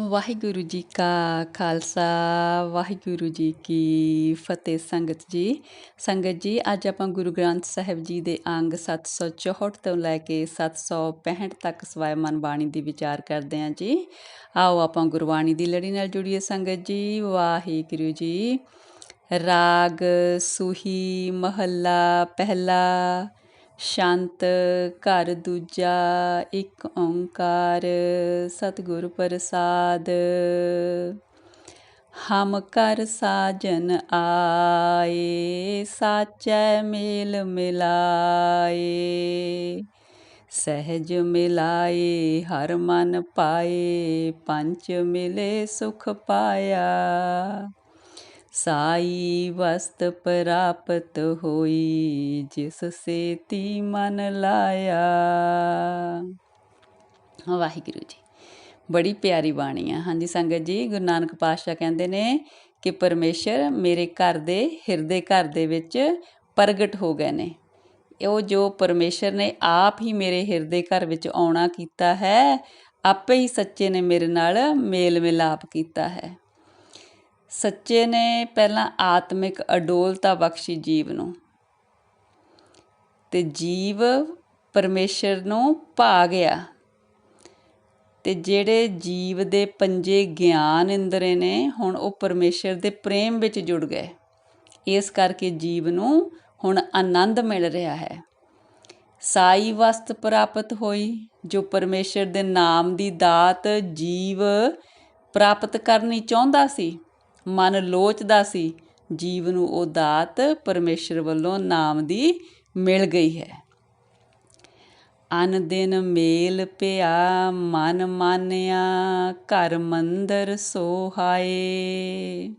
ਵਾਹਿਗੁਰੂ ਜੀ ਕਾ ਖਾਲਸਾ, ਵਾਹਿਗੁਰੂ ਜੀ ਕੀ ਫਤਿਹ। ਸੰਗਤ ਜੀ ਸੰਗਤ ਜੀ, ਅੱਜ ਆਪਾਂ ਗੁਰੂ ਗ੍ਰੰਥ ਸਾਹਿਬ ਜੀ ਦੇ ਅੰਗ 764 ਤੋਂ ਲੈ ਕੇ 765 ਤੱਕ ਸਵੈਮਨ ਬਾਣੀ ਦੀ ਵਿਚਾਰ ਕਰਦੇ ਹਾਂ ਜੀ। ਆਓ ਆਪਾਂ ਗੁਰਬਾਣੀ ਦੀ ਲੜੀ ਨਾਲ ਜੁੜੀਏ ਸੰਗਤ ਜੀ। ਵਾਹਿਗੁਰੂ ਜੀ, ਰਾਗ, ਸੁਹੀ, ਮਹੱਲਾ, ਪਹਿਲਾ ਸ਼ਾਂਤ ਘਰ ਦੂਜਾ ਇੱਕ ਓੰਕਾਰ, ਸਤਿਗੁਰ ਪ੍ਰਸਾਦ। ਹਮ ਕਰ ਸਾਜਨ ਆਏ, ਸਾਚੈ ਮੇਲ ਮਿਲਾਏ। ਸਹਿਜ ਮਿਲਾਏ, ਹਰ ਮਨ ਪਾਏ ਪੰਚ ਮਿਲੇ ਸੁਖ ਪਾਇਆ। ਸਾਈ ਵਸਤ ਪ੍ਰਾਪਤ ਹੋਈ, ਜਿਸ ਸੇਤੀ ਮਨ ਲਾਇਆ। ਵਾਹਿਗੁਰੂ ਜੀ। ਬੜੀ ਪਿਆਰੀ ਬਾਣੀ ਆ। ਹਾਂਜੀ, ਸੰਗਤ ਜੀ, ਗੁਰੂ ਨਾਨਕ ਪਾਤਸ਼ਾਹ ਕਹਿੰਦੇ ਨੇ ਕਿ ਪਰਮੇਸ਼ਰ ਮੇਰੇ ਘਰ ਦੇ ਹਿਰਦੇ ਘਰ ਦੇ ਵਿੱਚ ਪ੍ਰਗਟ ਹੋ ਗਏ ਨੇ। ਉਹ ਜੋ ਪਰਮੇਸ਼ਰ ਨੇ ਆਪ ਹੀ ਮੇਰੇ ਹਿਰਦੇ ਘਰ ਵਿੱਚ ਆਉਣਾ ਕੀਤਾ ਹੈ, ਆਪੇ ਹੀ ਸੱਚੇ ਨੇ ਮੇਰੇ ਨਾਲ ਮੇਲ ਮਿਲਾਪ ਕੀਤਾ ਹੈ। ਸੱਚੇ ਨੇ ਪਹਿਲਾਂ ਆਤਮਿਕ ਅਡੋਲਤਾ ਬਖਸ਼ੀ ਜੀਵ ਨੂੰ। ਤੇ ਜੀਵ ਪਰਮੇਸ਼ਰ ਨੂੰ ਭਾ ਗਿਆ। ਤੇ ਜਿਹੜੇ ਜੀਵ ਦੇ ਪੰਜੇ ਗਿਆਨ ਇੰਦਰੇ ਨੇ, ਹੁਣ ਉਹ ਪਰਮੇਸ਼ਰ ਦੇ ਪ੍ਰੇਮ ਵਿੱਚ ਜੁੜ ਗਏ। ਇਸ ਕਰਕੇ ਜੀਵ ਨੂੰ ਹੁਣ ਆਨੰਦ ਮਿਲ ਰਿਹਾ ਹੈ। ਸਾਈ ਵਸਤ ਪ੍ਰਾਪਤ ਹੋਈ, ਜੋ ਪਰਮੇਸ਼ਰ ਦੇ ਨਾਮ ਦੀ ਦਾਤ ਜੀਵ ਪ੍ਰਾਪਤ ਕਰਨੀ ਚਾਹੁੰਦਾ ਸੀ। ਮਨ ਲੋਚਦਾ ਸੀ। ਜੀਵ ਨੂੰ ਉਹ ਦਾਤ ਪਰਮੇਸ਼ਰ ਵੱਲੋਂ ਨਾਮ ਦੀ ਮਿਲ ਗਈ ਹੈ। ਅਨ ਦਿਨ ਮੇਲ ਪਿਆ, ਮਨ ਮਾਨਿਆ, ਘਰ ਮੰਦਰ ਸੋਹਾਏ।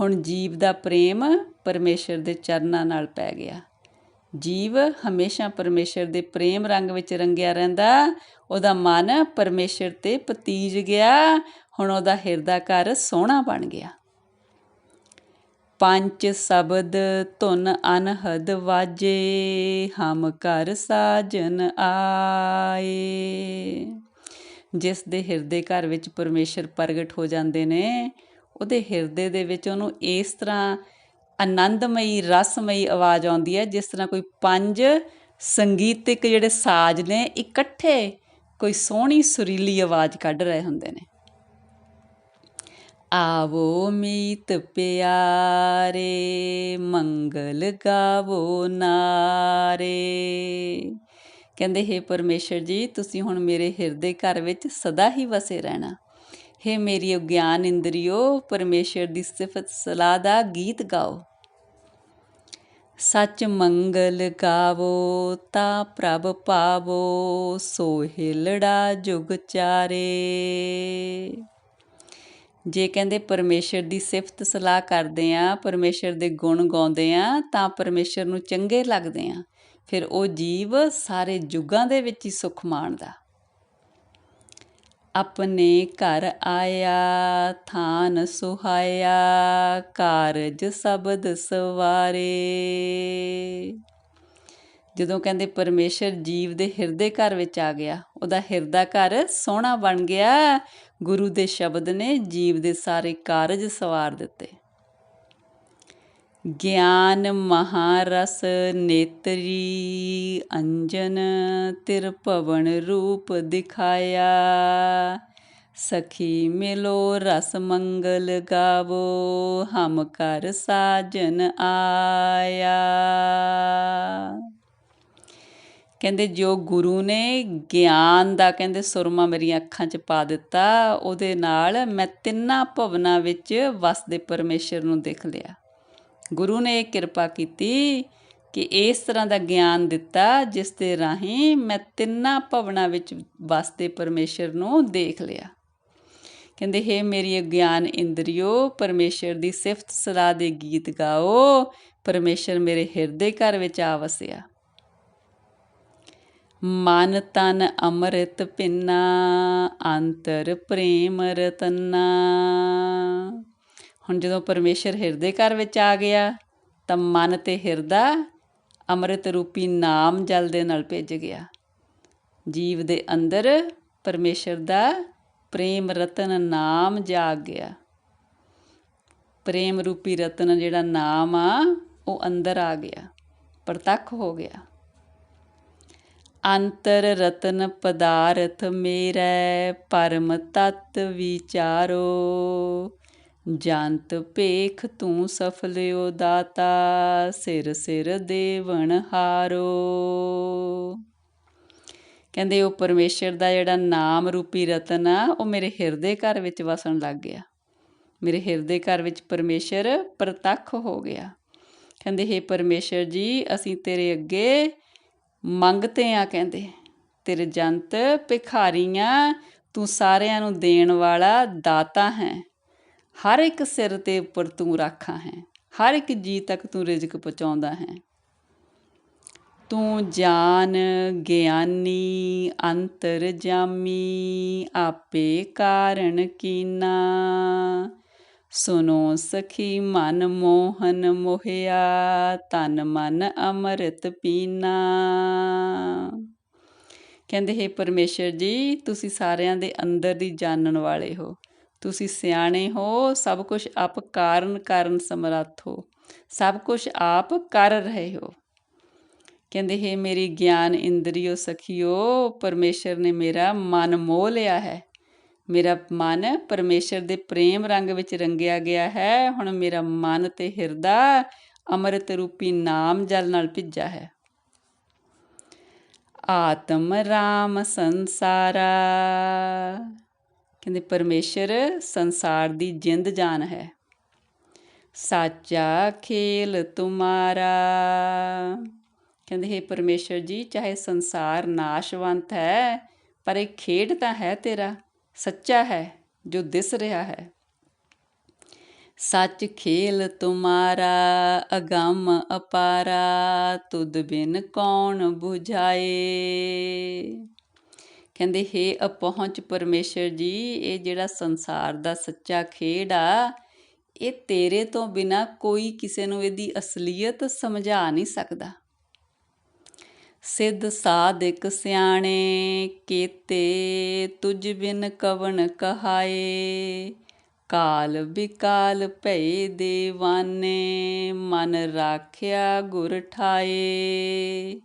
ਹੁਣ ਜੀਵ ਦਾ ਪ੍ਰੇਮ ਪਰਮੇਸ਼ਰ ਦੇ ਚਰਨਾਂ ਨਾਲ ਪੈ ਗਿਆ। ਜੀਵ ਹਮੇਸ਼ਾ ਪਰਮੇਸ਼ਰ ਦੇ ਪ੍ਰੇਮ ਰੰਗ ਵਿੱਚ ਰੰਗਿਆ ਰਹਿੰਦਾ। ਉਹਦਾ ਮਨ ਪਰਮੇਸ਼ਰ ਤੇ ਪਤੀਜ ਗਿਆ, ਹੁਣ ਉਹਦਾ ਹਿਰਦਾ ਘਰ ਸੋਹਣਾ ਬਣ ਗਿਆ। ਪੰਜ ਸ਼ਬਦ ਧੁਨ ਅਨਹਦ ਵਾਜੇ, ਹਮ ਘਰ ਸਾਜਨ ਆਏ। ਜਿਸ ਦੇ ਹਿਰਦੇ ਘਰ ਵਿੱਚ ਪਰਮੇਸ਼ਰ ਪ੍ਰਗਟ ਹੋ ਜਾਂਦੇ ਨੇ, ਉਹਦੇ ਹਿਰਦੇ ਦੇ ਵਿੱਚ ਉਹਨੂੰ ਇਸ ਤਰ੍ਹਾਂ ਆਨੰਦਮਈ, ਰਸਮਈ ਆਵਾਜ਼ ਆਉਂਦੀ ਹੈ, ਜਿਸ ਤਰ੍ਹਾਂ ਕੋਈ ਪੰਜ ਸੰਗੀਤਿਕ ਜਿਹੜੇ ਸਾਜ਼ ਨੇ, ਇਕੱਠੇ ਕੋਈ ਸੋਹਣੀ ਸੁਰੀਲੀ ਆਵਾਜ਼ ਕੱਢ ਰਹੇ ਹੁੰਦੇ ਨੇ। ਆਵੋ ਮੀਤ ਪਿਆਰੇ, ਮੰਗਲ ਗਾਵੋ ਨਾਰੇ। ਕਹਿੰਦੇ, ਹੈ ਪਰਮੇਸ਼ਰ ਜੀ, ਤੁਸੀਂ ਹੁਣ ਮੇਰੇ ਹਿਰਦੇ ਘਰ ਵਿੱਚ ਸਦਾ ਹੀ ਵਸੇ ਰਹਿਣਾ। ਹੈ ਮੇਰੀ ਗਿਆਨ ਇੰਦਰੀਓ, ਪਰਮੇਸ਼ਰ ਦੀ ਸਿਫਤ ਸਲਾਹ ਦਾ ਗੀਤ ਗਾਓ। ਸੱਚ ਮੰਗਲ ਗਾਵੋ, ਤਾ ਪ੍ਰਭ ਪਾਵੋ ਸੋਹਿਲੜਾ ਜੁਗ ਚਾਰੇ। ਜੇ ਕਹਿੰਦੇ ਪਰਮੇਸ਼ਰ ਦੀ ਸਿਫਤ ਸਲਾਹ ਕਰਦੇ ਆ, ਪਰਮੇਸ਼ਰ ਦੇ ਗੁਣ ਗਾਉਂਦੇ ਆ, ਤਾਂ ਪਰਮੇਸ਼ਰ ਨੂੰ ਚੰਗੇ ਲੱਗਦੇ ਆ। ਫਿਰ ਉਹ ਜੀਵ ਸਾਰੇ ਯੁੱਗਾਂ ਦੇ ਵਿੱਚ ਹੀ ਸੁਖ ਮਾਣਦਾ ਆਪਣੇ ਘਰ ਆਇਆ, ਥਾਨ ਸੁਹਾਇਆ, ਕਾਰਜ ਸ਼ਬਦ ਸਵਾਰੇ। ਜਦੋਂ ਕਹਿੰਦੇ ਪਰਮੇਸ਼ਰ ਜੀਵ ਦੇ ਹਿਰਦੇ ਘਰ ਵਿੱਚ ਆ ਗਿਆ, ਉਹਦਾ ਹਿਰਦਾ ਘਰ ਸੋਹਣਾ ਬਣ ਗਿਆ। ਗੁਰੂ ਦੇ ਸ਼ਬਦ ਨੇ ਜੀਵ ਦੇ ਸਾਰੇ ਕਾਰਜ ਸਵਾਰ ਦਿੱਤੇ। ਗਿਆਨ ਮਹਾਰਸ ਨੇਤਰੀ ਅੰਜਨ ਤਿਰ ਭਵਨ ਰੂਪ ਦਿਖਾਇਆ। ਸਖੀ ਮਿਲੋ ਰਸ ਮੰਗਲ ਗਾਵੋ, ਹਮ ਕਰ ਸਾਜਨ ਆਇਆ। ਕਹਿੰਦੇ ਜੋ ਗੁਰੂ ਨੇ ਗਿਆਨ ਦਾ ਕਹਿੰਦੇ ਸੁਰਮਾ ਮੇਰੀਆਂ ਅੱਖਾਂ 'ਚ ਪਾ ਦਿੱਤਾ, ਉਹਦੇ ਨਾਲ ਮੈਂ ਤਿੰਨਾਂ ਭਵਨਾਂ ਵਿੱਚ ਵਸਦੇ ਪਰਮੇਸ਼ਰ ਨੂੰ ਦੇਖ ਲਿਆ। ਗੁਰੂ ਨੇ ਇਹ ਕਿਰਪਾ ਕੀਤੀ ਕਿ ਇਸ ਤਰ੍ਹਾਂ ਦਾ ਗਿਆਨ ਦਿੱਤਾ, ਜਿਸ ਦੇ ਰਾਹੀਂ ਮੈਂ ਤਿੰਨਾਂ ਭਵਨਾਂ ਵਿੱਚ ਵਸਦੇ ਪਰਮੇਸ਼ਰ ਨੂੰ ਦੇਖ ਲਿਆ। ਕਹਿੰਦੇ, ਹੈ ਮੇਰੀ ਗਿਆਨ ਇੰਦਰੀਓ, ਪਰਮੇਸ਼ਰ ਦੀ ਸਿਫਤ ਸਲਾਹ ਦੇ ਗੀਤ ਗਾਓ, ਪਰਮੇਸ਼ਰ ਮੇਰੇ ਹਿਰਦੇ ਘਰ ਵਿੱਚ ਆ ਵਸਿਆ। ਮਨ ਤਨ ਅੰਮ੍ਰਿਤ ਪਿੰਨਾ, ਅੰਤਰ ਪ੍ਰੇਮ ਰਤਨਾ। ਹੁਣ ਜਦੋਂ ਪਰਮੇਸ਼ਰ ਹਿਰਦੇ ਘਰ ਵਿੱਚ ਆ ਗਿਆ, ਤਾਂ ਮਨ ਤੇ ਹਿਰਦਾ ਅੰਮ੍ਰਿਤ ਰੂਪੀ ਨਾਮ ਜਲ ਦੇ ਨਾਲ ਭਿੱਜ ਗਿਆ। ਜੀਵ ਦੇ ਅੰਦਰ ਪਰਮੇਸ਼ਰ ਦਾ ਪ੍ਰੇਮ ਰਤਨ ਨਾਮ ਜਾਗ ਗਿਆ। ਪ੍ਰੇਮ ਰੂਪੀ ਰਤਨ ਜਿਹੜਾ ਨਾਮ ਆ, ਉਹ ਅੰਦਰ ਆ ਗਿਆ, ਪ੍ਰਤੱਖ ਹੋ ਗਿਆ। ਅੰਤਰ ਰਤਨ ਪਦਾਰਥ ਮੇਰਾ, ਪਰਮ ਤਤ ਵਿਚਾਰੋ। ਜੰਤ ਭੇਖ ਤੂੰ ਸਫਲਿਓ ਦਾਤਾ, ਸਿਰ ਸਿਰ ਦੇਵਨ ਹਾਰੋ। ਕਹਿੰਦੇ ਉਹ ਪਰਮੇਸ਼ਰ ਦਾ ਜਿਹੜਾ ਨਾਮ ਰੂਪੀ ਰਤਨ ਆ, ਉਹ ਮੇਰੇ ਹਿਰਦੇ ਘਰ ਵਿੱਚ ਵਸਣ ਲੱਗ ਗਿਆ। ਮੇਰੇ ਹਿਰਦੇ ਘਰ ਵਿੱਚ ਪਰਮੇਸ਼ਰ ਪ੍ਰਤੱਖ ਹੋ ਗਿਆ। ਕਹਿੰਦੇ, ਹੇ ਪਰਮੇਸ਼ਰ ਜੀ, ਅਸੀਂ ਤੇਰੇ ਅੱਗੇ ਮੰਗਤੇ ਆ, ਕਹਿੰਦੇ। ਤੇਰੇ ਜੰਤ ਭਿਖਾਰੀਆਂ, ਤੂੰ ਸਾਰਿਆਂ ਨੂੰ ਦੇਣ ਵਾਲਾ ਦਾਤਾ ਹੈ। ਹਰ ਇੱਕ ਸਿਰ ਤੇ ਉੱਪਰ ਤੂੰ ਰਾਖਾ ਹੈ, ਹਰ ਇੱਕ ਜੀ ਤੱਕ ਤੂੰ ਰਿਜ਼ਕ ਪਹੁੰਚਾਉਂਦਾ ਹੈ। ਤੂੰ ਜਾਨ, ਗਿਆਨੀ, ਅੰਤਰ ਜਾਮੀ, ਆਪੇ ਕਾਰਨ ਕੀਨਾ। ਸੁਨੋ ਸਖੀ, ਮਨ ਮੋਹਨ ਮੋਹਿਆ ਤਨ ਮਨ ਅੰਮ੍ਰਿਤ ਪੀਨਾ। ਕਹਿੰਦੇ, ਹੈ ਪਰਮੇਸ਼ਰ ਜੀ, ਤੁਸੀਂ ਸਾਰਿਆਂ ਦੇ ਅੰਦਰ ਦੀ ਜਾਣਨ ਵਾਲੇ ਹੋ। ਤੁਸੀਂ ਸਿਆਣੇ ਹੋ, ਸਭ ਕੁਝ ਆਪ ਕਾਰਨ ਕਾਰਨ ਸਮਰੱਥ ਹੋ, ਸਭ ਕੁਝ ਆਪ ਕਰ ਰਹੇ ਹੋ। ਕਹਿੰਦੇ, ਹੈ ਮੇਰੀ ਗਿਆਨ ਇੰਦਰੀਓ ਸਖਿਓ, ਪਰਮੇਸ਼ਰ ਨੇ ਮੇਰਾ ਮਨ ਮੋਹ ਲਿਆ ਹੈ। ਮੇਰਾ ਮਨ ਪਰਮੇਸ਼ਰ ਦੇ ਪ੍ਰੇਮ ਰੰਗ ਵਿੱਚ ਰੰਗਿਆ ਗਿਆ ਹੈ। ਹੁਣ ਮੇਰਾ ਮਨ ਤੇ ਹਿਰਦਾ ਅੰਮ੍ਰਿਤ ਰੂਪੀ ਨਾਮ ਜਲ ਨਾਲ ਭਿੱਜਾ ਹੈ। ਆਤਮ ਰਾਮ ਸੰਸਾਰਾ। ਕਹਿੰਦੇ ਪਰਮੇਸ਼ਰ ਸੰਸਾਰ ਦੀ ਜਿੰਦ ਜਾਨ ਹੈ। ਸਾਚਾ ਖੇਲ ਤੁਮਾਰਾ। ਕਹਿੰਦੇ, ਹੈ ਪਰਮੇਸ਼ਰ ਜੀ, ਚਾਹੇ ਸੰਸਾਰ ਨਾਸ਼ਵੰਤ ਹੈ, ਪਰ ਇਹ ਖੇਡ ਤਾਂ ਹੈ ਤੇਰਾ, ਸੱਚਾ ਹੈ ਜੋ ਦਿਸ ਰਿਹਾ ਹੈ। ਸੱਚ ਖੇਲ ਤੁਮਾਰਾ, ਅਗੰਮ ਅਪਾਰਾ ਤੁਦ ਬਿਨ ਕੌਣ 부ਝਾਏ ਕਹਿੰਦੇ, ਹੈ ਅਪਹੁੰਚ ਪਰਮੇਸ਼ਰ ਜੀ, ਇਹ ਜਿਹੜਾ ਸੰਸਾਰ ਦਾ ਸੱਚਾ ਖੇਡ ਆ, ਇਹ ਤੇਰੇ ਤੋਂ ਬਿਨਾ ਕੋਈ ਕਿਸੇ ਨੂੰ ਇਹਦੀ ਅਸਲੀਅਤ ਸਮਝਾ ਨਹੀਂ ਸਕਦਾ। ਸਿੱਧ ਸਾਧਿਕ ਸਿਆਣੇ, ਕੀਤੇ ਤੁਝ ਬਿਨ ਕਵਣ ਕਹਾਏ, ਕਾਲ ਬਿਕਾਲ ਭਏ ਦੇਵਾਨੇ, ਮਨ ਰਾਖਿਆ ਗੁਰ ਠਾਏ।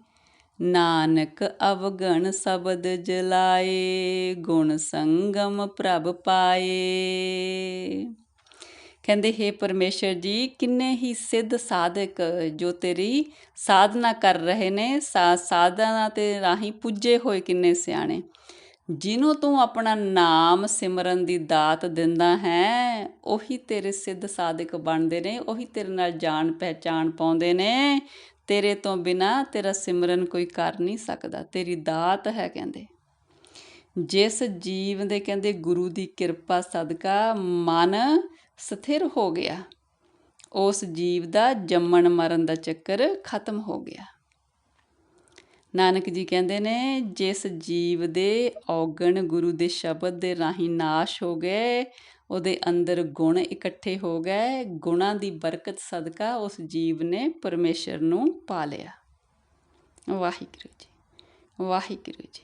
ਨਾਨਕ ਅਵਗਣ ਸ਼ਬਦ ਜਲਾਏ, ਗੁਣ ਸੰਗਮ ਪ੍ਰਭ ਪਾਏ। ਕਹਿੰਦੇ, ਹੈ ਪਰਮੇਸ਼ਰ ਜੀ, ਕਿੰਨੇ ਹੀ ਸਿੱਧ ਸਾਧਕ ਜੋ ਤੇਰੀ ਸਾਧਨਾ ਕਰ ਰਹੇ ਨੇ ਸਾਧਨਾ ਤੇ ਰਾਹੀਂ ਪੁੱਜੇ ਹੋਏ ਕਿੰਨੇ ਸਿਆਣੇ। ਜਿਹਨੂੰ ਤੂੰ ਆਪਣਾ ਨਾਮ ਸਿਮਰਨ ਦੀ ਦਾਤ ਦਿੰਦਾ ਹੈ, ਉਹੀ ਤੇਰੇ ਸਿੱਧ ਸਾਧਕ ਬਣਦੇ ਨੇ, ਉਹੀ ਤੇਰੇ ਨਾਲ ਜਾਣ ਪਹਿਚਾਣ ਪਾਉਂਦੇ ਨੇ। ਤੇਰੇ ਤੋਂ ਬਿਨਾ ਤੇਰਾ ਸਿਮਰਨ ਕੋਈ ਕਰ ਨਹੀਂ ਸਕਦਾ। ਤੇਰੀ ਦਾਤ ਹੈ ਕਹਿੰਦੇ। ਜਿਸ ਜੀਵ ਦੇ ਕਹਿੰਦੇ ਗੁਰੂ ਦੀ ਕਿਰਪਾ ਸਦਕਾ ਮਨ ਸਥਿਰ ਹੋ ਗਿਆ, ਉਸ ਜੀਵ ਦਾ ਜੰਮਣ ਮਰਨ ਦਾ ਚੱਕਰ ਖਤਮ ਹੋ ਗਿਆ। ਨਾਨਕ ਜੀ ਕਹਿੰਦੇ ਨੇ, ਜਿਸ ਜੀਵ ਦੇ ਔਗਣ ਗੁਰੂ ਦੇ ਸ਼ਬਦ ਦੇ ਰਾਹੀਂ ਨਾਸ਼ ਹੋ ਗਏ ਉਹਦੇ ਅੰਦਰ ਗੁਣ ਇਕੱਠੇ ਹੋ ਗਏ, ਗੁਣਾਂ ਦੀ ਬਰਕਤ ਸਦਕਾ ਉਸ ਜੀਵ ਨੇ ਪਰਮੇਸ਼ਰ ਨੂੰ ਪਾ ਲਿਆ। ਵਾਹਿਗੁਰੂ ਜੀ ਵਾਹਿਗੁਰੂ ਜੀ।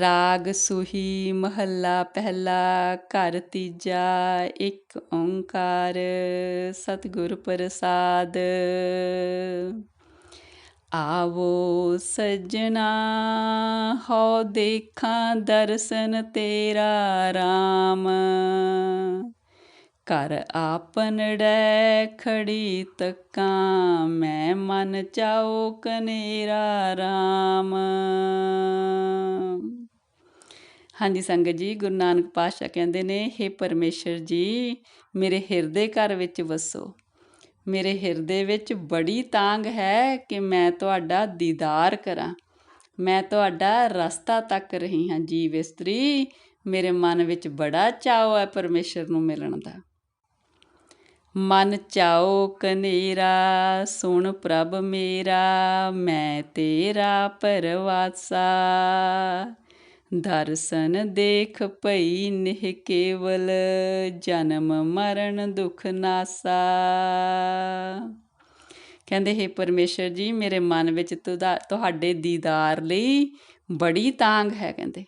ਰਾਗ ਸੁਹੀ ਮਹੱਲਾ ਪਹਿਲਾ, ਘਰ ਤੀਜਾ, ਇੱਕ ਓੰਕਾਰ ਸਤਿਗੁਰ ਪ੍ਰਸਾਦ। ਆਵੋ ਸੱਜਣਾ ਹੋ ਦੇਖਾਂ ਦਰਸ਼ਨ ਤੇਰਾ RAM ਕਰ ਆਪਨੜੈ ਖੜੀ ਤੱਕਾਂ, ਮੈਂ ਮਨ ਚਾਓ ਕਨੇਰਾ RAM ਹਾਂਜੀ, ਸੰਗਤ ਜੀ, ਗੁਰੂ ਨਾਨਕ ਪਾਤਸ਼ਾਹ ਕਹਿੰਦੇ ਨੇ हे ਪਰਮੇਸ਼ਰ ਜੀ, ਮੇਰੇ ਹਿਰਦੇ ਘਰ ਵਿੱਚ ਵਸੋ। ਮੇਰੇ ਹਿਰਦੇ ਵਿੱਚ ਬੜੀ ਤਾਂਗ ਹੈ ਕਿ ਮੈਂ ਤੁਹਾਡਾ ਦੀਦਾਰ ਕਰਾਂ। ਮੈਂ ਤੁਹਾਡਾ ਰਸਤਾ ਤੱਕ ਰਹੀ ਹਾਂ ਜੀਵ ਇਸਤਰੀ ਮੇਰੇ ਮਨ ਵਿੱਚ ਬੜਾ ਚਾਅ ਹੈ ਪਰਮੇਸ਼ਰ ਨੂੰ ਮਿਲਣ ਦਾ। ਮਨ ਚਾਓ ਕਨੇਰਾ, ਸੁਣ ਪ੍ਰਭ ਮੇਰਾ, ਮੈਂ ਤੇਰਾ ਪਰਵਾਸਾ। ਦਰਸ਼ਨ ਦੇਖ ਭਈ ਨਿਹ ਕੇਵਲ, ਜਨਮ ਮਰਨ ਦੁਖ ਨਾਸਾ। ਕਹਿੰਦੇ, ਹੈ ਪਰਮੇਸ਼ਰ ਜੀ, ਮੇਰੇ ਮਨ ਵਿੱਚ ਤੁਹਾਡੇ ਦੀਦਾਰ ਲਈ ਬੜੀ ਤਾਂਗ ਹੈ, ਕਹਿੰਦੇ।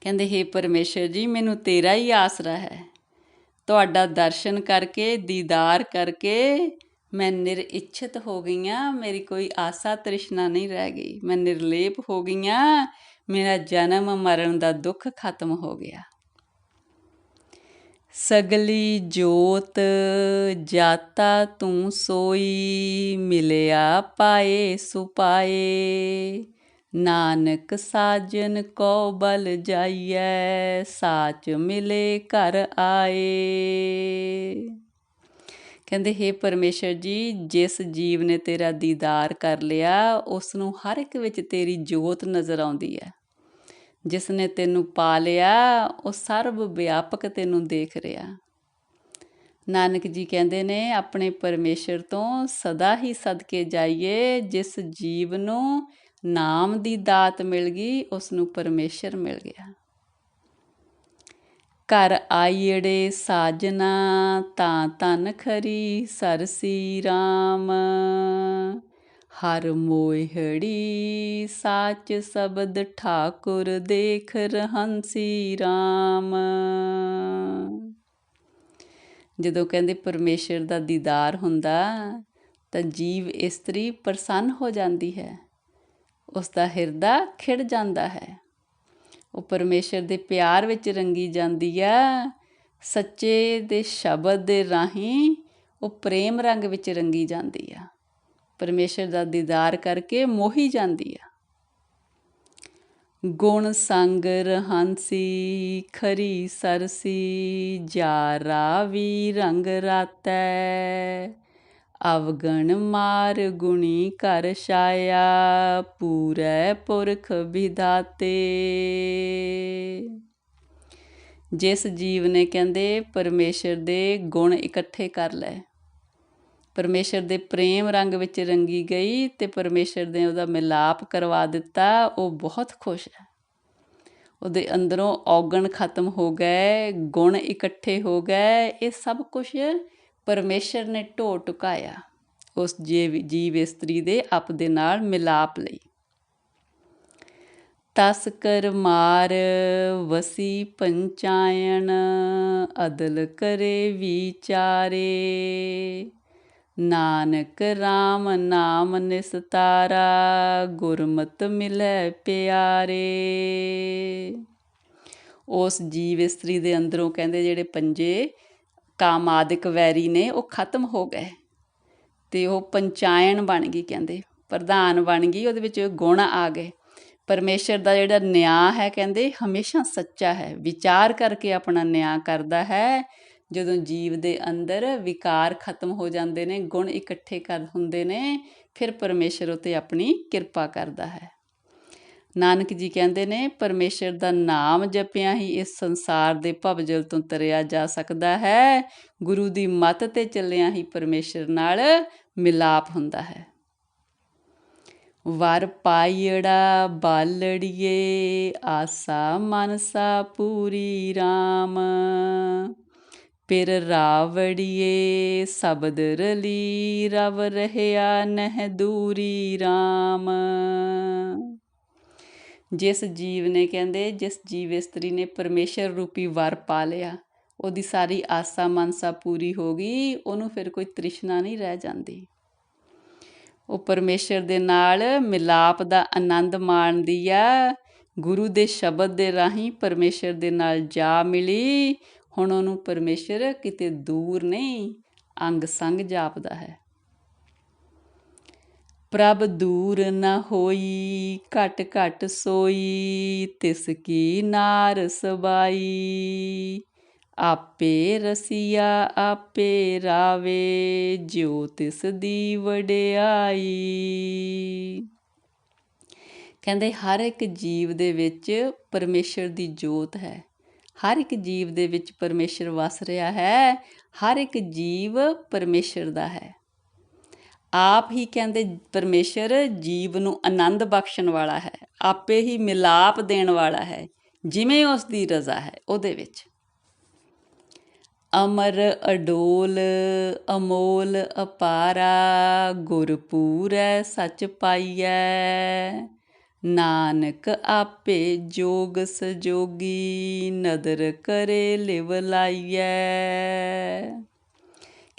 ਕਹਿੰਦੇ, ਹੇ ਪਰਮੇਸ਼ਰ ਜੀ, ਮੈਨੂੰ ਤੇਰਾ ਹੀ ਆਸਰਾ ਹੈ। ਤੁਹਾਡਾ ਦਰਸ਼ਨ ਕਰਕੇ, ਦੀਦਾਰ ਕਰਕੇ ਮੈਂ ਨਿਰਇੱਛਤ ਹੋ ਗਈਆਂ, ਮੇਰੀ ਕੋਈ ਆਸਾ ਤ੍ਰਿਸ਼ਨਾ ਨਹੀਂ ਰਹਿ ਗਈ। ਮੈਂ ਨਿਰਲੇਪ ਹੋ ਗਈਆਂ ਮੇਰਾ ਜਨਮ ਮਰਨ ਦਾ ਦੁੱਖ ਖਤਮ ਹੋ ਗਿਆ। ਸਗਲੀ ਜੋਤ ਜਾਤਾ ਤੂੰ ਸੋਈ, ਮਿਲਿਆ ਪਾਏ ਸੁਪਾਏ। ਨਾਨਕ ਸਾਜਨ ਕੋ ਬਲ ਜਾਈਐ, ਸਾਚ ਮਿਲੇ ਘਰ ਆਏ। ਕਹਿੰਦੇ हे ਪਰਮੇਸ਼ਰ ਜੀ, ਜਿਸ ਜੀਵ ਨੇ ਤੇਰਾ ਦੀਦਾਰ ਕਰ ਲਿਆ ਉਸ ਨੂੰ ਹਰ ਇੱਕ ਵਿੱਚ ਤੇਰੀ ਜੋਤ ਨਜ਼ਰ ਆਉਂਦੀ ਹੈ। ਜਿਸ ਨੇ ਤੈਨੂੰ ਪਾ ਲਿਆ, ਉਹ ਸਰਬ ਵਿਆਪਕ ਤੈਨੂੰ ਦੇਖ ਰਿਹਾ। ਨਾਨਕ ਜੀ ਕਹਿੰਦੇ ਨੇ, ਆਪਣੇ ਪਰਮੇਸ਼ਰ ਤੋਂ ਸਦਾ ਹੀ ਸਦਕੇ ਜਾਈਏ, ਜਿਸ ਜੀਵ ਨੂੰ ਨਾਮ ਦੀ ਦਾਤ ਮਿਲ ਗਈ ਉਸ ਨੂੰ ਪਰਮੇਸ਼ਰ ਮਿਲ ਗਿਆ। ਘਰ ਆਈੜੇ ਸਾਜਨਾ, ਤਾਂ ਤਨ ਖਰੀ ਸਰਸੀ RAM ਹਰ ਮੋਹੜੀ ਸਾਚ ਸ਼ਬਦ ਠਾਕੁਰ ਦੇਖ ਰਹੰਸੀ RAM ਜਦੋਂ ਕਹਿੰਦੇ ਪਰਮੇਸ਼ਰ ਦਾ ਦੀਦਾਰ ਹੁੰਦਾ, ਤਾਂ ਜੀਵ ਇਸਤਰੀ ਪ੍ਰਸੰਨ ਹੋ ਜਾਂਦੀ ਹੈ। ਉਸ ਦਾ ਹਿਰਦਾ ਖਿੜ ਜਾਂਦਾ ਹੈ। ਉਹ ਪਰਮੇਸ਼ਰ ਦੇ ਪਿਆਰ ਵਿੱਚ ਰੰਗੀ ਜਾਂਦੀ ਆ। ਸੱਚੇ ਦੇ ਸ਼ਬਦ ਦੇ ਰਾਹੀਂ ਉਹ ਪ੍ਰੇਮ ਰੰਗ ਵਿੱਚ ਰੰਗੀ ਜਾਂਦੀ ਆ। ਪਰਮੇਸ਼ਰ ਦਾ ਦੀਦਾਰ ਕਰਕੇ ਮੋਹੀ ਜਾਂਦੀ ਆ। ਗੁਣ ਸੰਗ ਰਹੰਸੀ, ਖਰੀ ਸਰਸੀ ਜਾ ਵੀ ਰੰਗ ਰਾਤੈ। ਅਵਗਣ ਮਾਰ ਗੁਣੀ ਕਰ ਛਾਇਆ, ਪੂਰੇ ਪੁਰਖ ਵਿਦਾਤੇ ਜਿਸ ਜੀਵ ਨੇ ਕਹਿੰਦੇ, ਪਰਮੇਸ਼ਰ ਦੇ ਗੁਣ ਇਕੱਠੇ ਕਰ ਲਏ ਪਰਮੇਸ਼ਰ ਦੇ ਪ੍ਰੇਮ ਰੰਗ ਵਿੱਚ ਰੰਗੀ ਗਈ ਤੇ ਪਰਮੇਸ਼ਰ ਨੇ ਉਹਦਾ ਮਿਲਾਪ ਕਰਵਾ ਦਿੱਤਾ, ਉਹ ਬਹੁਤ ਖੁਸ਼ ਹੈ। ਉਹਦੇ ਅੰਦਰੋਂ ਔਗਣ ਖਤਮ ਹੋ ਗਏ, ਗੁਣ ਇਕੱਠੇ ਹੋ ਗਏ, ਇਹ ਸਭ ਕੁਝ ਪਰਮੇਸ਼ਰ ਨੇ ਢੋ ਟੁਕਾਇਆ, ਉਸ ਜੀਵ ਜੀਵ ਇਸਤਰੀ ਦੇ ਆਪ ਦੇ ਨਾਲ ਮਿਲਾਪ ਲਈ। ਤਸ ਕਰ ਮਾਰ ਵਸੀ ਪੰਚਾਇਣ, ਅਦਲ ਕਰੇ ਵਿਚਾਰੇ। ਨਾਨਕ RAM ਨਾਮ ਨਿਸਤਾਰਾ, ਗੁਰਮਤ ਮਿਲੇ ਪਿਆਰੇ। ਉਸ ਜੀਵ ਇਸਤਰੀ ਦੇ ਅੰਦਰੋਂ ਕਹਿੰਦੇ ਜਿਹੜੇ ਪੰਜੇ ਕਾਮਾਦਿਕ ਵੈਰੀ ਨੇ ਉਹ ਖਤਮ ਹੋ ਗਏ ਤੇ ਉਹ ਪੰਚਾਇਣ ਬਣ ਗਈ ਕਹਿੰਦੇ, ਪ੍ਰਧਾਨ ਬਣ ਗਈ, ਉਹਦੇ ਵਿੱਚ ਗੁਣ ਆ ਗਏ। ਪਰਮੇਸ਼ਰ ਦਾ ਜਿਹੜਾ ਨਿਆਂ ਹੈ ਕਹਿੰਦੇ, ਹਮੇਸ਼ਾ ਸੱਚਾ ਹੈ। ਵਿਚਾਰ ਕਰਕੇ ਆਪਣਾ ਨਿਆਂ ਕਰਦਾ ਹੈ। ਜਦੋਂ ਜੀਵ ਦੇ ਅੰਦਰ ਵਿਕਾਰ ਖਤਮ ਹੋ ਜਾਂਦੇ ਨੇ, ਗੁਣ ਇਕੱਠੇ ਕਰ ਹੁੰਦੇ ਨੇ, ਫਿਰ ਪਰਮੇਸ਼ਰ ਉਤੇ ਆਪਣੀ ਕਿਰਪਾ ਕਰਦਾ ਹੈ। ਨਾਨਕ ਜੀ ਕਹਿੰਦੇ ਨੇ, ਪਰਮੇਸ਼ਰ ਦਾ ਨਾਮ ਜਪਿਆ ਹੀ ਇਸ ਸੰਸਾਰ ਦੇ ਭਵਜਲ ਤੋਂ ਤਰਿਆ ਜਾ ਸਕਦਾ ਹੈ। ਗੁਰੂ ਦੀ ਮੱਤ ਤੇ ਚੱਲਿਆ ਹੀ ਪਰਮੇਸ਼ਰ ਨਾਲ ਮਿਲਾਪ ਹੁੰਦਾ ਹੈ। ਵਰ ਪਾਈੜਾ ਬਾਲੜੀਏ, ਆਸਾ ਮਨਸਾ ਪੂਰੀ RAM ਪਿਰ ਰਾਵੜੀਏ, ਸ਼ਬਦ ਰਲੀ ਰਵ ਰਹਿਆ ਨਹਿ ਦੂਰੀ RAM ਜਿਸ ਜੀਵ ਨੇ ਕਹਿੰਦੇ, ਜਿਸ ਜੀਵ ਇਸਤਰੀ ਨੇ ਪਰਮੇਸ਼ਰ ਰੂਪੀ ਵਰ ਪਾ ਲਿਆ, ਉਹਦੀ ਸਾਰੀ ਆਸਾ ਮਨਸਾ ਪੂਰੀ ਹੋ ਗਈ, ਉਹਨੂੰ ਫਿਰ ਕੋਈ ਤ੍ਰਿਸ਼ਨਾ ਨਹੀਂ ਰਹਿ ਜਾਂਦੀ। ਉਹ ਪਰਮੇਸ਼ਰ ਦੇ ਨਾਲ ਮਿਲਾਪ ਦਾ ਆਨੰਦ ਮਾਣਦੀ ਆ। ਗੁਰੂ ਦੇ ਸ਼ਬਦ ਦੇ ਰਾਹੀਂ ਪਰਮੇਸ਼ਰ ਦੇ ਨਾਲ ਜਾ ਮਿਲੀ। ਹੁਣ ਉਹਨੂੰ ਪਰਮੇਸ਼ਰ ਕਿਤੇ ਦੂਰ ਨਹੀਂ, ਅੰਗ ਸੰਗ ਜਾਪਦਾ ਹੈ। ਪ੍ਰਭ ਦੂਰ ਨ ਹੋਈ, ਘਟ ਘਟ ਸੋਈ, ਤਿਸ ਕੀ ਨਾਰ ਸਬਾਈ। ਆਪੇ ਰਸੀਆ ਆਪੇ ਰਾਵੇ, ਜਿਉ ਤਿਸ ਦੀ ਵਡਿਆਈ। ਕਹਿੰਦੇ ਹਰ ਇੱਕ ਜੀਵ ਦੇ ਵਿੱਚ ਪਰਮੇਸ਼ਰ ਦੀ ਜੋਤ ਹੈ। ਹਰ ਇੱਕ ਜੀਵ ਦੇ ਵਿੱਚ ਪਰਮੇਸ਼ਰ ਵਸ ਰਿਹਾ ਹੈ। ਹਰ ਇੱਕ ਜੀਵ ਪਰਮੇਸ਼ਰ ਦਾ ਹੈ। ਆਪ ਹੀ ਕਹਿੰਦੇ ਪਰਮੇਸ਼ਰ ਜੀਵ ਨੂੰ ਆਨੰਦ ਬਖਸ਼ਣ ਵਾਲਾ ਹੈ, ਆਪੇ ਹੀ ਮਿਲਾਪ ਦੇਣ ਵਾਲਾ ਹੈ, ਜਿਵੇਂ ਉਸ ਦੀ ਰਜ਼ਾ ਹੈ ਉਹਦੇ ਵਿੱਚ। ਅਮਰ ਅਡੋਲ, ਅਮੋਲ ਅਪਾਰਾ, ਗੁਰਪੂਰੈ ਸਚ ਪਾਈਐ। ਨਾਨਕ ਆਪੇ ਜੋਗ ਸਜੋਗੀ, ਨਦਰ ਕਰੇ ਲਿਵ ਲਾਈਐ।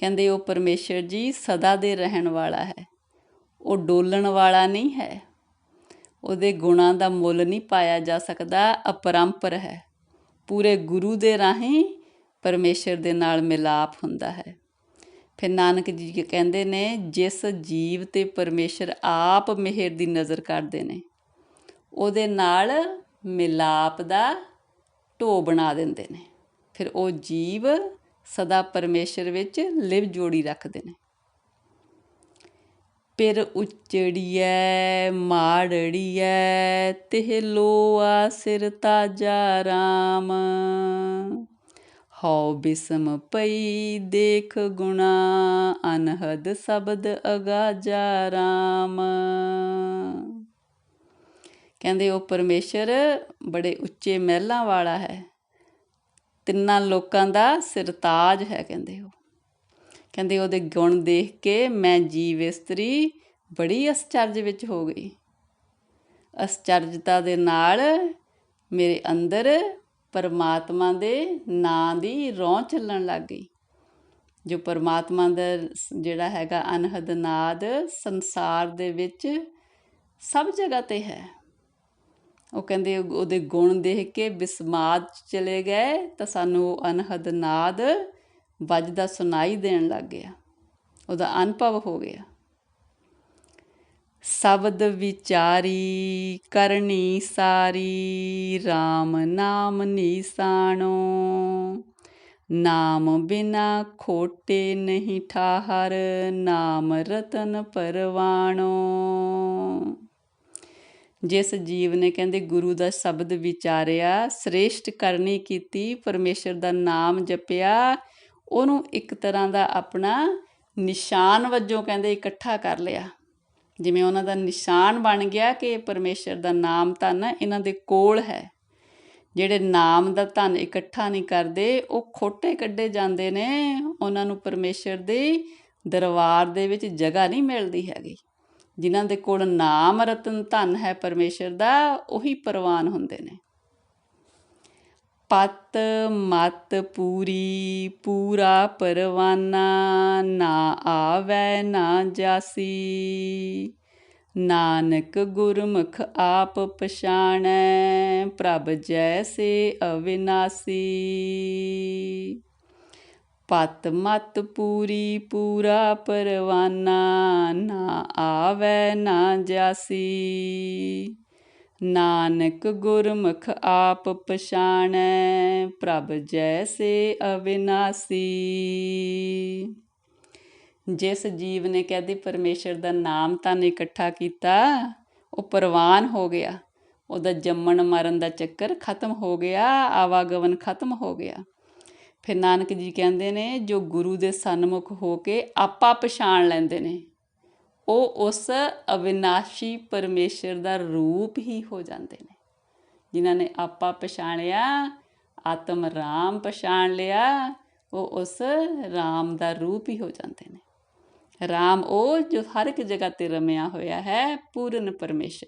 ਕਹਿੰਦੇ ਉਹ ਪਰਮੇਸ਼ਰ ਜੀ ਸਦਾ ਦੇ ਰਹਿਣ ਵਾਲਾ ਹੈ। ਉਹ ਡੋਲਣ ਵਾਲਾ ਨਹੀਂ ਹੈ। ਉਹਦੇ ਗੁਣਾਂ ਦਾ ਮੁੱਲ ਨਹੀਂ ਪਾਇਆ ਜਾ ਸਕਦਾ, ਅਪਰੰਪਰ ਹੈ। ਪੂਰੇ ਗੁਰੂ ਦੇ ਰਾਹੀਂ ਪਰਮੇਸ਼ਰ ਦੇ ਨਾਲ ਮਿਲਾਪ ਹੁੰਦਾ ਹੈ। ਫਿਰ ਨਾਨਕ ਜੀ ਕਹਿੰਦੇ ਨੇ, ਜਿਸ ਜੀਵ ਤੇ ਪਰਮੇਸ਼ਰ ਆਪ ਮਿਹਰ ਦੀ ਨਜ਼ਰ ਕਰਦੇ ਨੇ, ਉਹਦੇ ਨਾਲ ਮਿਲਾਪ ਦਾ ਢੋ ਬਣਾ ਦਿੰਦੇ ਨੇ। ਫਿਰ ਉਹ ਜੀਵ ਸਦਾ ਪਰਮੇਸ਼ਰ ਵਿੱਚ ਲਿਵ ਜੋੜੀ ਰੱਖਦੇ ਨੇ। ਪਿਰ ਉਚੜੀਐ, ਮਾੜੜੀਐ ਤਿਹ ਲੋਆ ਸਿਰ ਤਾਜਾ ਰਾਮ। ਹਉ ਬਿਸਮ ਪਈ ਦੇਖ ਗੁਣਾ, ਅਨਹਦ ਸ਼ਬਦ ਅਗਾਜਾ ਰਾਮ। ਕਹਿੰਦੇ ਉਹ ਪਰਮੇਸ਼ਰ ਬੜੇ ਉੱਚੇ ਮਹਿਲਾਂ ਵਾਲਾ ਹੈ। ਤਿੰਨਾਂ ਲੋਕਾਂ ਦਾ ਸਿਰਤਾਜ ਹੈ, ਕਹਿੰਦੇ ਉਹ। ਕਹਿੰਦੇ ਉਹਦੇ ਗੁਣ ਦੇਖ ਕੇ ਮੈਂ ਜੀਵ ਇਸਤਰੀ ਬੜੀ ਅਸਚਰਜ ਵਿੱਚ ਹੋ ਗਈ। ਅਸਚਰਜਤਾ ਦੇ ਨਾਲ ਮੇਰੇ ਅੰਦਰ ਪਰਮਾਤਮਾ ਦੇ ਨਾਂ ਦੀ ਰੌਂ ਚੱਲਣ ਲੱਗ ਗਈ। ਜੋ ਪਰਮਾਤਮਾ ਦਾ ਜਿਹੜਾ ਹੈਗਾ ਅਨਹਦ ਨਾਦ ਸੰਸਾਰ ਦੇ ਵਿੱਚ ਸਭ ਜਗ੍ਹਾ ਤੇ ਹੈ। ਉਹ ਕਹਿੰਦੇ ਉਹਦੇ ਗੁਣ ਦੇਖ ਕੇ ਬਿਸਮਾਦ ਚਲੇ ਗਏ ਤਾਂ ਸਾਨੂੰ ਅਨਹਦ ਨਾਦ ਵੱਜਦਾ ਸੁਣਾਈ ਦੇਣ ਲੱਗ ਗਿਆ। ਉਹਦਾ ਅਨੁਭਵ ਹੋ ਗਿਆ। ਸ਼ਬਦ ਵਿਚਾਰੀ ਕਰਨੀ ਸਾਰੀ RAM ਨਾਮ ਨਿਸਾਣੋ ਨਾਮ ਬਿਨਾ ਖੋਟੇ ਨਹੀਂ ਠਾਹਰ, ਨਾਮ ਰਤਨ ਪਰਵਾਣੋ। ਜਿਸ ਜੀਵ ਨੇ ਕਹਿੰਦੇ ਗੁਰੂ ਦਾ ਸ਼ਬਦ ਵਿਚਾਰਿਆ, ਸ੍ਰੇਸ਼ਟ ਕਰਨੀ ਕੀਤੀ, ਪਰਮੇਸ਼ਰ ਦਾ ਨਾਮ ਜਪਿਆ, ਉਹਨੂੰ ਇੱਕ ਤਰ੍ਹਾਂ ਦਾ ਆਪਣਾ ਨਿਸ਼ਾਨ ਵਜੋਂ ਕਹਿੰਦੇ ਇਕੱਠਾ ਕਰ ਲਿਆ। ਜਿਵੇਂ ਉਹਨਾਂ ਦਾ ਨਿਸ਼ਾਨ ਬਣ ਗਿਆ ਕਿ ਪਰਮੇਸ਼ਰ ਦਾ ਨਾਮ ਧਨ ਇਹਨਾਂ ਦੇ ਕੋਲ ਹੈ। ਜਿਹੜੇ ਨਾਮ ਦਾ ਧਨ ਇਕੱਠਾ ਨਹੀਂ ਕਰਦੇ, ਉਹ ਖੋਟੇ ਕੱਢੇ ਜਾਂਦੇ ਨੇ, ਉਹਨਾਂ ਨੂੰ ਪਰਮੇਸ਼ਰ ਦੇ ਦਰਬਾਰ ਦੇ ਵਿੱਚ ਜਗ੍ਹਾ ਨਹੀਂ ਮਿਲਦੀ ਹੈਗੀ। ਜਿਨ੍ਹਾਂ ਦੇ ਕੋਲ ਨਾਮ ਰਤਨ ਧਨ ਹੈ ਪਰਮੇਸ਼ਰ ਦਾ, ਉਹੀ ਪ੍ਰਵਾਨ ਹੁੰਦੇ ਨੇ। ਪਤ, ਮਤ, ਪੂਰੀ, ਪੂਰਾ ਪਰਵਾਨਾ, ਨਾ ਆਵੈ, ਨਾ ਜਾਸੀ। ਨਾਨਕ ਗੁਰਮੁਖ ਆਪ ਪਛਾਣੈ, ਪ੍ਰਭ ਜੈਸੇ ਅਵਿਨਾਸੀ। ਪਤ ਮਤ ਪੂਰੀ ਪੂਰਾ ਪਰਵਾਨਾ ਨਾ ਆਵੈ ਨਾ ਜਾਸੀ। ਨਾਨਕ ਗੁਰਮੁਖ ਆਪ ਪਛਾਣੈ, ਪ੍ਰਭ ਜੈਸੇ ਅਵਿਨਾਸੀ। ਜਿਸ ਜੀਵ ਨੇ ਕਹਦੇ ਪਰਮੇਸ਼ਰ ਦਾ ਨਾਮ ਤਾਂ ਇਕੱਠਾ ਕੀਤਾ, ਉਹ ਪ੍ਰਵਾਨ ਹੋ ਗਿਆ। ਉਹਦਾ ਜੰਮਣ ਮਰਨ ਦਾ ਚੱਕਰ ਖਤਮ ਹੋ ਗਿਆ, ਆਵਾਗਮਨ ਖਤਮ ਹੋ ਗਿਆ। ਫਿਰ ਨਾਨਕ ਜੀ ਕਹਿੰਦੇ ਨੇ, ਜੋ ਗੁਰੂ ਦੇ ਸਨਮੁਖ ਹੋ ਕੇ ਆਪਾ ਪਛਾਣ ਲੈਂਦੇ ਨੇ, ਉਹ ਉਸ ਅਵਿਨਾਸ਼ੀ ਪਰਮੇਸ਼ਰ ਦਾ ਰੂਪ ਹੀ ਹੋ ਜਾਂਦੇ ਨੇ। ਜਿਨ੍ਹਾਂ ਨੇ ਆਪਾ ਪਛਾਣਿਆ, ਆਤਮ ਰਾਮ ਪਛਾਣ ਲਿਆ, ਉਹ ਉਸ ਰਾਮ ਦਾ ਰੂਪ ਹੀ ਹੋ ਜਾਂਦੇ ਨੇ। ਰਾਮ ਉਹ ਜੋ ਹਰ ਇੱਕ ਜਗ੍ਹਾ ਤੇ ਰਮਿਆ ਹੋਇਆ ਹੈ, ਪੂਰਨ ਪਰਮੇਸ਼ਰ।